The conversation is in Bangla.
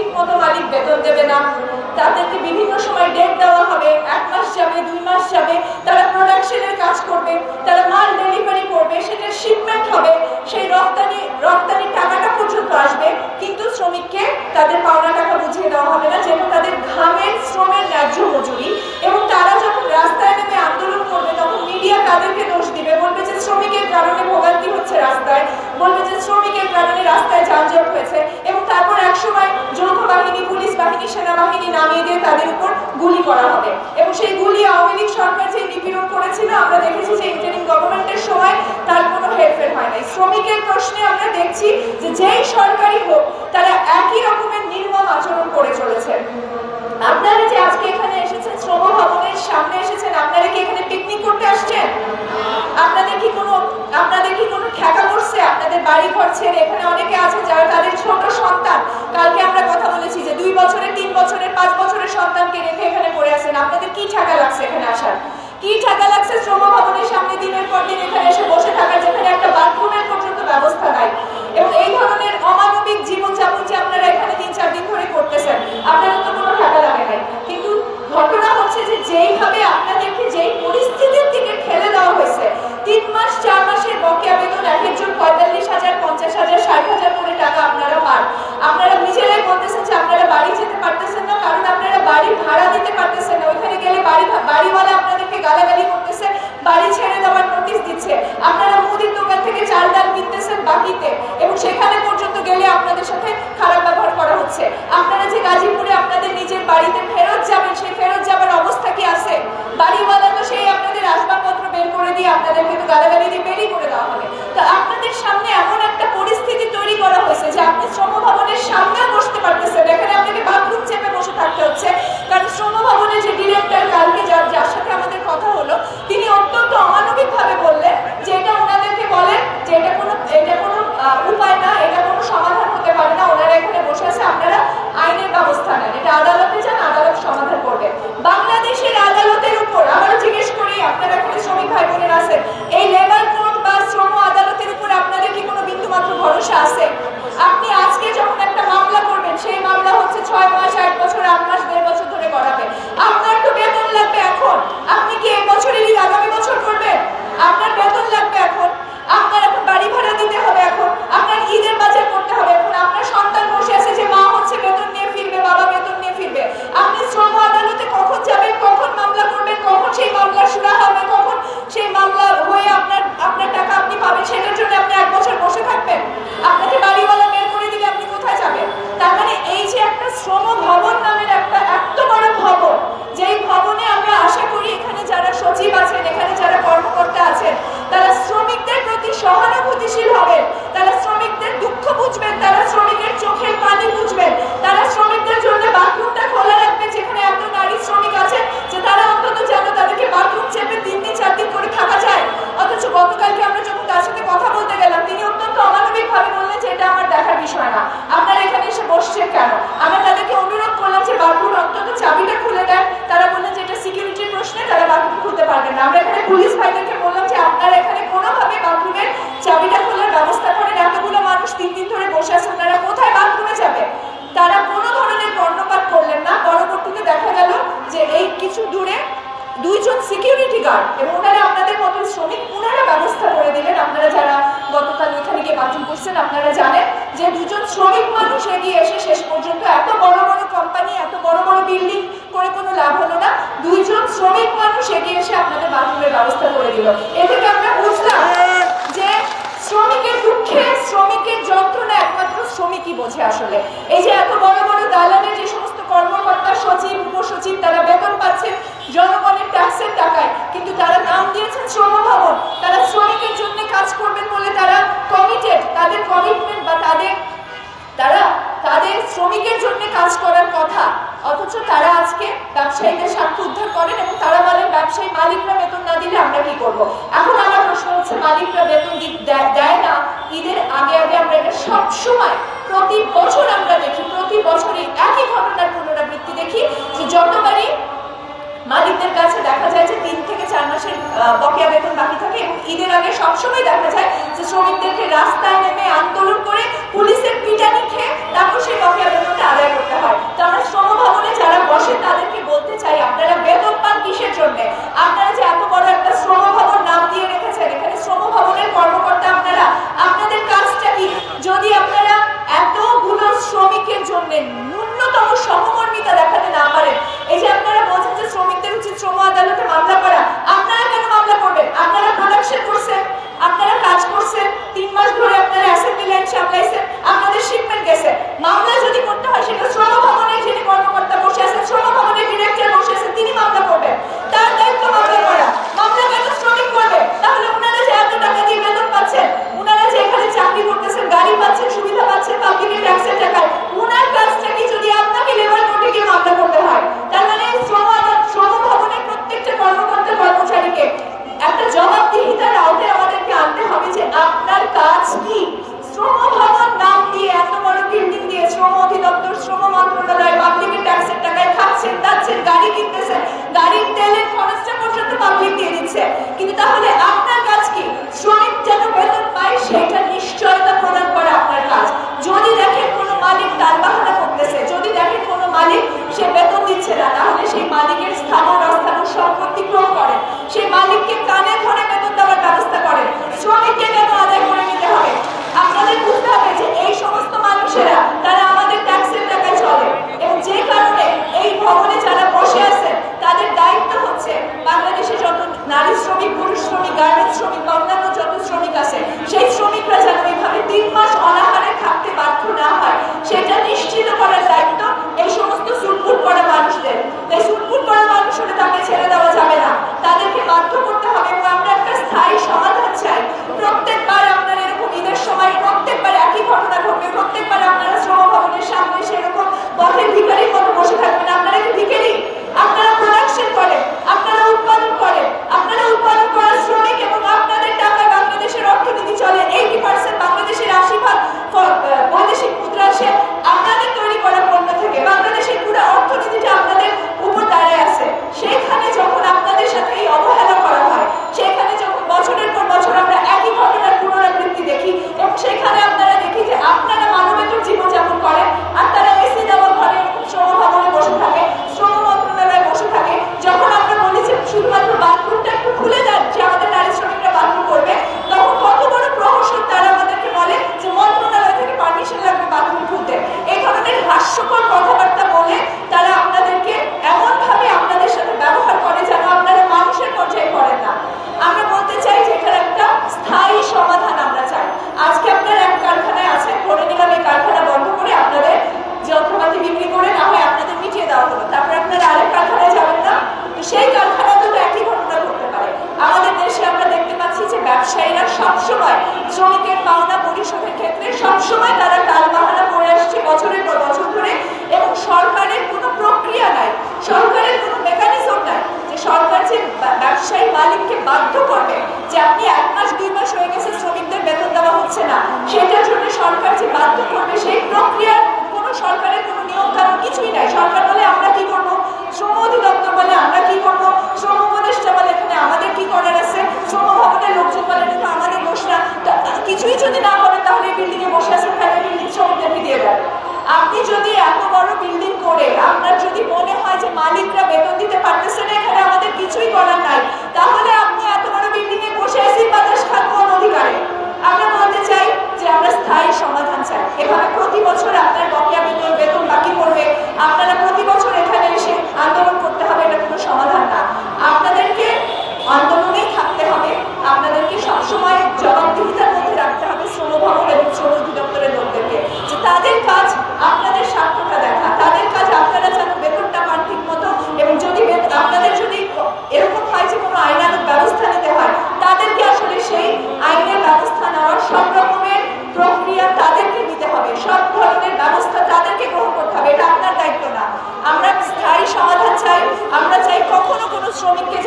ঠিক মতো মালিক বেতন দেবে না। তাদেরকে বিভিন্ন সময় ডেট দেওয়া হবে, এক মাস যাবে, দুই মাস যাবে, তারা প্রোডাকশনের কাজ করবে, তারা মাল ডেলিভারি করবে সেটার শিপমেন্ট হবে, সেই রপ্তানি, রপ্তানির টাকাটা পর্যন্ত আসবে, কিন্তু শ্রমিককে তাদের পাওনা টাকা বুঝিয়ে দেওয়া হবে না যেটা তাদের ঘামের শ্রমের ন্যায্য মজুরি এবং তারা যখন রাস্তায় নেমে আন্দোলন করবে তখন মিডিয়া তাদেরকে দোষ দিবে বলবে যে শ্রমিকের কারণে ভোগান্তি হচ্ছে রাস্তায় বলবে যে শ্রমিকের কারণে রাস্তায় যানজট হয়েছে এবং তারপর একসময় যৌথ বাহিনী পুলিশ বাহিনী সেনাবাহিনী নামিয়ে দিয়ে তাদের উপর গুলি করা হবে এবং সেই গুলি আওয়ামী লীগ সরকার যে নিপীড়ন করেছিল? আমরা দেখেছি যে ইন্টারিম গভর্নমেন্টের সময় তার কোনো হেরফের হয় নাই। শ্রমিকের প্রশ্নে আমরা দেখছি যে যেই সরকারি হোক, তারা একই রকমের নির্মম আচরণ করে চলেছে। আপনারা যে আজকে এখানে এসেছেন, শ্রম ভবনের সামনে এসেছেন, আপনারা কি এখানে পিকনিক করতে আসছেন? আপনাদের কি কোনো, আপনাদের কি কোনো ঠেকা পড়ছে? আপনাদের বাড়ি ঘর ছেড়ে এখানে অনেকে আছে যারা তাদের ছোট সন্তান। কালকে আমরা কথা বলেছি যে দুই বছরের তিন বছরের পাঁচ বছরের সন্তানকে রেখে এখানে পড়ে আছেন। আপনাদের কি ঠেকা লাগছে এখানে আসার? কি ঠাকা লাগছে শ্রম ভবনের সামনে দিনের পর দিন এখানে এসে বসে থাকার, যেখানে একটা বাথরুমের পর্যন্ত ব্যবস্থা নাই। এবং এই সিকিউরিটি গার্ড এবং ওনারা আপনাদের মতন শ্রমিক, ওনারা ব্যবস্থা করে দিলেন। আপনারা যারা গতকাল ওইখানে গিয়ে বাথরুম করছেন, আপনারা জানেন যে দুজন শ্রমিক মানুষ এগিয়ে এসে শেষ পর্যন্ত এত বড় বড় কোম্পানি এত বড় বড় বিল্ডিং করে কোনো লাভ হলো না। দুইজন শ্রমিক মানুষ এগিয়ে এসে আপনাদের বাথরুমের ব্যবস্থা করে দিল। এ থেকে আমরা বুঝলাম যে শ্রমিকের দুঃখে, শ্রমিকের যন্ত্রণা একমাত্র শ্রমিকই বোঝে আসলে। এই যে এত বড় বড় দালানের যে সমস্ত কর্মকর্তা, সচিব, উপসচিব তারা বেতন পাচ্ছেন জনগণের ট্যাক্সের টাকায় কিন্তু তারা নাম দিয়েছেন শ্রম ভবন তারা শ্রমিকের জন্য কাজ করবেন বলে তারা কমিটেড তাদের কমিটমেন্ট বা তাদের তারা তাদের শ্রমিকের জন্য কাজ করার কথা অথচ তারা আজকে ব্যবসায়ীদের স্বার্থ উদ্ধার করেন এবং তারা বলেন, ব্যবসায়ী মালিকরা বেতন না দিলে আমরা কি করব? এখন আমার প্রশ্ন হচ্ছে, মালিকরা বেতন দেয়- না, ঈদের আগে আগে আমরা এটা সব সময় প্রতি বছর আমরা দেখি, প্রতি বছরই একই ঘটনার পুনরাবৃত্তি দেখি যে যতবারই মালিকদের কাছে দেখা যায় যে তিন থেকে চার মাসের বকেয়া বেতন বাকি থাকে এবং ঈদের আগে সবসময় দেখা যায় যে শ্রমিকদেরকে রাস্তায় শ্রমিকের জন্য ন্যূনতম সহমর্মিতা দেখাতে না পারেন। এই যে আপনারা বলছেন যে শ্রমিকদের উচিত শ্রম আদালতে মামলা করা, আপনারা কেন মামলা করবেন? আপনারা প্রোডাকশন করছেন, আপনারা কাজ করছেন, তিন মাস ধরে আপনারা অ্যাসেম্বলি লাইন সামলাইছেন আপনাদের শিপমেন্ট গেছে। মামলা যদি করতে হয়, সেটা শ্রম ভবনে যিনি কর্মকর্তা বসে আছেন সেই মালিককে বাধ্য করবে যে আপনি এক মাস, দুই মাস হয়ে গেছে শ্রমিকদের বেতন দেওয়া হচ্ছে না। সেটার জন্য সরকার যে বাধ্য করবে, সেই প্রক্রিয়ার কোনো সরকারের কোনো নিয়ম কারণ কিছুই নাই। সরকার বলে, আমরা কি করব? শ্রম অধিদপ্তর বলে, আমরা কি করব? শ্রম উপদেষ্টা বলে, এখানে আমাদের কি করার আছে? শ্রম ভবনের লোকজন বলে আমাদের বসে না কিছুই যদি না করে তাহলে এই বিল্ডিংয়ে বসে আছে আপনি যদি এত বড় বিল্ডিং করে, আপনার যদি মনে হয় যে মালিকরা বেতন দিতে পারতেছে না, এখানে আমাদের কিছুই করার নাই, তাহলে আপনি এত বড় বিল্ডিং এ বসে আছি বাতাস খাব অধিকারে? আমরা বলতে চাই যে আমরা স্থায়ী Show